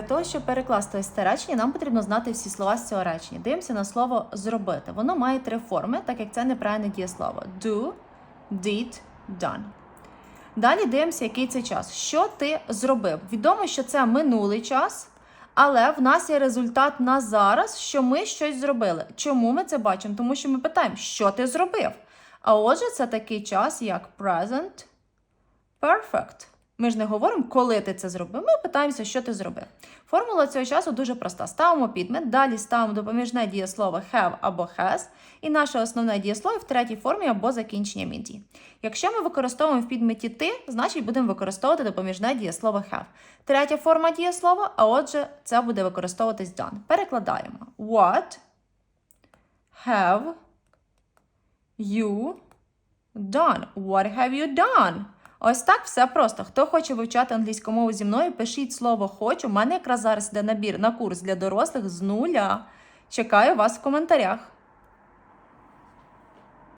Для того, щоб перекласти ось це речення, нам потрібно знати всі слова з цього речення. Дивимося на слово зробити. Воно має три форми, так як це неправильне дієслово: do, did, done. Далі дивимося, який це час. Що ти зробив? Відомо, що це минулий час, але в нас є результат на зараз, що ми щось зробили. Чому ми це бачимо? Тому що ми питаємо, що ти зробив? А отже, це такий час, як present perfect. Ми ж не говоримо, коли ти це зробив. Ми питаємося, що ти зробив. Формула цього часу дуже проста. Ставимо підмет, далі ставимо допоміжне дієслово have або has, і наше основне дієслово в третій формі або закінченням інді. Якщо ми використовуємо в підметі ти, значить будемо використовувати допоміжне дієслово have. Третя форма дієслова, а отже, це буде використовуватись done. Перекладаємо. What have you done? What have you done? Ось так все просто. Хто хоче вивчати англійську мову зі мною, пишіть слово хочу. У мене якраз зараз йде набір на курс для дорослих з нуля. Чекаю вас в коментарях.